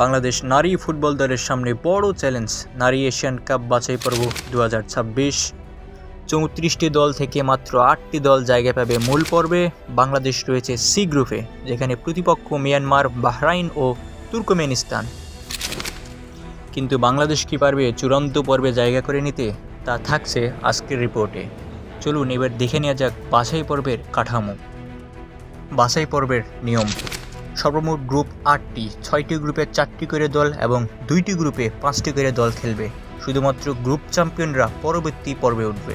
বাংলাদেশ নারী ফুটবল দলের সামনে বড় চ্যালেঞ্জ, নারী এশিয়ান কাপ বাছাই পর্ব দু হাজার ছাব্বিশ। চৌত্রিশটি দল থেকে মাত্র আটটি দল জায়গা পাবে মূল পর্বে। বাংলাদেশ রয়েছে সি গ্রুপে যেখানে প্রতিপক্ষ মিয়ানমার, বাহরাইন ও তুর্কমেনিস্তান। কিন্তু বাংলাদেশ কি পারবে চূড়ান্ত পর্বে জায়গা করে নিতে, তা থাকছে আজকের রিপোর্টে। চলুন এবার দেখে নেওয়া যাক বাছাই পর্বের কাঠামো। বাছাই পর্বের নিয়ম। সর্বমোট গ্রুপ আটটি, ছয়টি গ্রুপে চারটি করে দল এবং দুইটি গ্রুপে পাঁচটি করে দল খেলবে। শুধুমাত্র গ্রুপ চ্যাম্পিয়নরা পরবর্তী পর্বে উঠবে।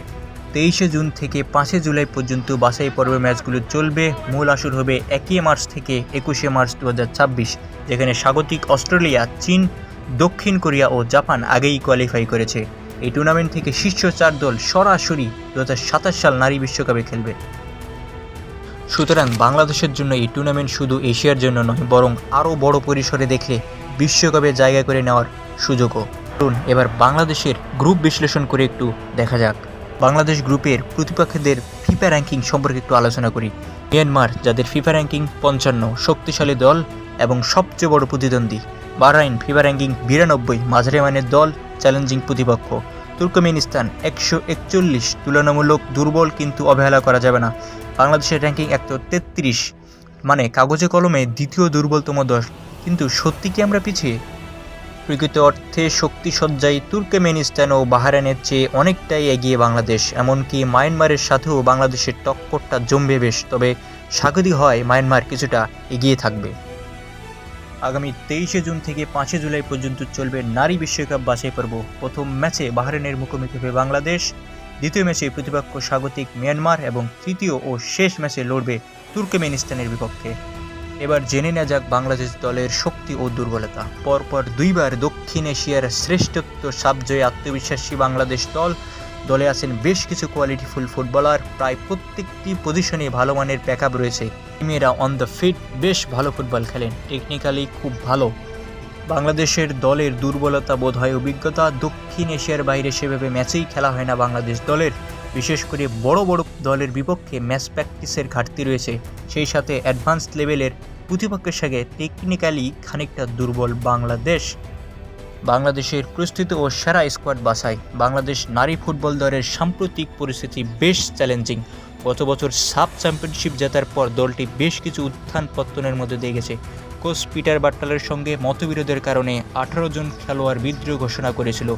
তেইশে জুন থেকে পাঁচই জুলাই পর্যন্ত বাছাই পর্বের ম্যাচগুলো চলবে। মূল আসর হবে একই মার্চ থেকে একুশে মার্চ দু যেখানে স্বাগতিক অস্ট্রেলিয়া, চীন, দক্ষিণ কোরিয়া ও জাপান আগেই কোয়ালিফাই করেছে। এই টুর্নামেন্ট থেকে শীর্ষ চার দল সরাসরি দু হাজার সাতাশ সাল নারী বিশ্বকাপে খেলবে। সুতরাং বাংলাদেশের জন্য এই টুর্নামেন্ট শুধু এশিয়ার জন্য নয়, বরং আরও বড় পরিসরে দেখলে বিশ্বকাপে জায়গা করে নেওয়ার সুযোগও। চলুন এবার বাংলাদেশের গ্রুপ বিশ্লেষণ করে একটু দেখা যাক। বাংলাদেশ গ্রুপের প্রতিপক্ষদের ফিফা র্যাঙ্কিং সম্পর্কে একটু আলোচনা করি। মিয়ানমার, যাদের ফিফা র্যাঙ্কিং পঞ্চান্ন, শক্তিশালী দল এবং সবচেয়ে বড় প্রতিদ্বন্দ্বী। বাহরাইন ফিফা র্যাঙ্কিং বিরানব্বই মাঝারি মানের দল চ্যালেঞ্জিং প্রতিপক্ষ। তুর্কমেনিস্তান একশো একচল্লিশ তুলনামূলক দুর্বল কিন্তু অবহেলা করা যাবে না। বাংলাদেশের র্যাঙ্কিং একশো তেত্রিশ। মানে কাগজে কলমে দ্বিতীয় দুর্বলতম দশ কিন্তু সত্যি কি আমরা পিছিয়ে? প্রকৃত অর্থে শক্তিসজ্জায় তুর্কমেনিস্তান ও বাহারানের চেয়ে অনেকটাই এগিয়ে বাংলাদেশ। এমনকি মায়ানমারের সাথেও বাংলাদেশের টক্করটা জমবে বেশ। তবে স্বাগতিক হয় মায়ানমার কিছুটা এগিয়ে থাকবে। আগামী তেইশে জুন থেকে পাঁচই জুলাই পর্যন্ত চলবে নারী বিশ্বকাপ বাছাই পর্ব। প্রথম ম্যাচে বাহরাইনের মুখোমুখি হবে বাংলাদেশ, দ্বিতীয় ম্যাচে প্রতিপক্ষ স্বাগতিক মিয়ানমার এবং তৃতীয় ও শেষ ম্যাচে লড়বে তুর্কমেনিস্তানের বিপক্ষে। এবার জেনে নেওয়া যাক বাংলাদেশ দলের শক্তি ও দুর্বলতা। পরপর দুইবার দক্ষিণ এশিয়ার শ্রেষ্ঠত্ব সাবজয়ে আত্মবিশ্বাসী বাংলাদেশ দল দলে আছেন বেশ কিছু কোয়ালিটিফুল ফুটবলার প্রায় প্রত্যেকটি পজিশনে ভালো মানের প্যাকআপ রয়েছে। মেয়েরা অন দ্য ফিট বেশ ভালো ফুটবল খেলেন টেকনিক্যালি খুব ভালো। বাংলাদেশের দলের দুর্বলতা বোধ হয় অভিজ্ঞতা, দক্ষিণ এশিয়ার বাইরে সেভাবে ম্যাচেই খেলা হয় না বাংলাদেশ দলের। বিশেষ করে বড় বড় দলের বিপক্ষে ম্যাচ প্র্যাকটিসের ঘাটতি রয়েছে। সেই সাথে অ্যাডভান্স লেভেলের প্রতিপক্ষের সঙ্গে টেকনিক্যালি খানিকটা দুর্বল বাংলাদেশ। বাংলাদেশের প্রস্তুতি ও সেরা স্কোয়াড বাছাই। বাংলাদেশ নারী ফুটবল দলের সাম্প্রতিক পরিস্থিতি বেশ চ্যালেঞ্জিং। গত বছর সাব চ্যাম্পিয়নশিপ জেতার পর দলটি বেশ কিছু উত্থান পত্তনের মধ্যে দিয়ে গেছে। কোচ পিটার বাট্টালের সঙ্গে মতবিরোধের কারণে আঠারো জন খেলোয়াড় বিদ্রোহ ঘোষণা করেছিল,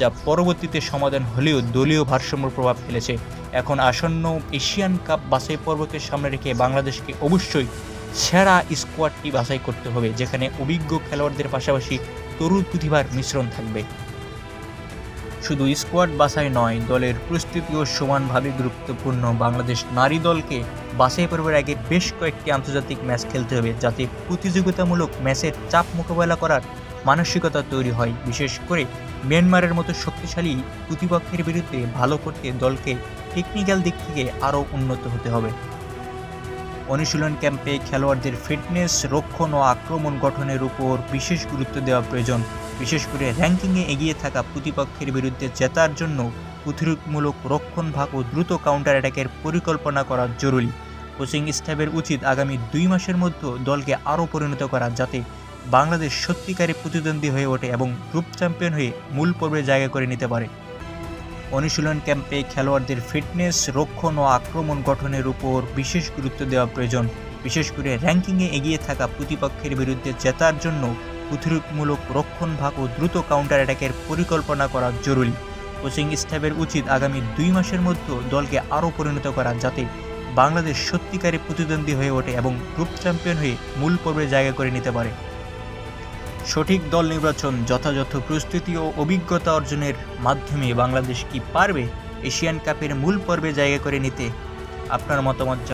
যা পরবর্তীতে সমাধান হলেও দলীয় ভারসাম্য প্রভাব ফেলেছে। এখন আসন্ন এশিয়ান কাপ বাছাই পর্বকে সামনে রেখে বাংলাদেশকে অবশ্যই সেরা স্কোয়াডটি বাছাই করতে হবে, যেখানে অভিজ্ঞ খেলোয়াড়দের পাশাপাশি তরুণ প্রতিভার মিশ্রণ থাকবে। শুধু স্কোয়াড বাছাই নয়, দলের প্রস্তুতিও সমানভাবে গুরুত্বপূর্ণ। বাংলাদেশ নারী দলকে বাছাই পর্বের আগে বেশ কয়েকটি আন্তর্জাতিক ম্যাচ খেলতে হবে, যাতে প্রতিযোগিতামূলক ম্যাচের চাপ মোকাবেলা করার মানসিকতা তৈরি হয়। বিশেষ করে মিয়ানমারের মতো শক্তিশালী প্রতিপক্ষের বিরুদ্ধে ভালো করতে দলকে টেকনিক্যাল দিক থেকে আরও উন্নত হতে হবে। অনুশীলন ক্যাম্পে খেলোয়াড়দের ফিটনেস, রক্ষণ ও আক্রমণ গঠনের উপর বিশেষ গুরুত্ব দেওয়া প্রয়োজন। বিশেষ করে র্যাঙ্কিংয়ে এগিয়ে থাকা প্রতিপক্ষের বিরুদ্ধে জেতার জন্য প্রতিরোধমূলক রক্ষণ ভাগ ও দ্রুত কাউন্টার অ্যাটাকের পরিকল্পনা করা জরুরি। কোচিং স্টাফের উচিত আগামী দুই মাসের মধ্যে দলকে আরও পরিণত করা যাতে বাংলাদেশ সত্যিকারের প্রতিদ্বন্দ্বী হয়ে ওঠে এবং গ্রুপ চ্যাম্পিয়ন হয়ে মূল পর্বে জায়গা করে নিতে পারে। অনুশীলন ক্যাম্পে খেলোয়াড়দের ফিটনেস, রক্ষণ ও আক্রমণ গঠনের উপর বিশেষ গুরুত্ব দেওয়া প্রয়োজন। বিশেষ করে র্যাঙ্কিংয়ে এগিয়ে থাকা প্রতিপক্ষের বিরুদ্ধে জেতার জন্য প্রতিরোধমূলক রক্ষণ ভাগ ও দ্রুত কাউন্টার অ্যাটাকের পরিকল্পনা করা জরুরি। কোচিং স্টাফের উচিত আগামী দুই মাসের মধ্যে দলকে আরও পরিণত করা যাতে বাংলাদেশ সত্যিকারের প্রতিদ্বন্দ্বী হয়ে ওঠে এবং গ্রুপ চ্যাম্পিয়ন হয়ে মূল পর্বে জায়গা করে নিতে পারে। সঠিক দল নির্বাচন, যথাযথ প্রস্তুতি ও অভিজ্ঞতা অর্জনের মাধ্যমে বাংলাদেশ কি পারবে? এশিয়ান কাপের মূল পর্বে জায়গা করে নিতে আপনার মতামত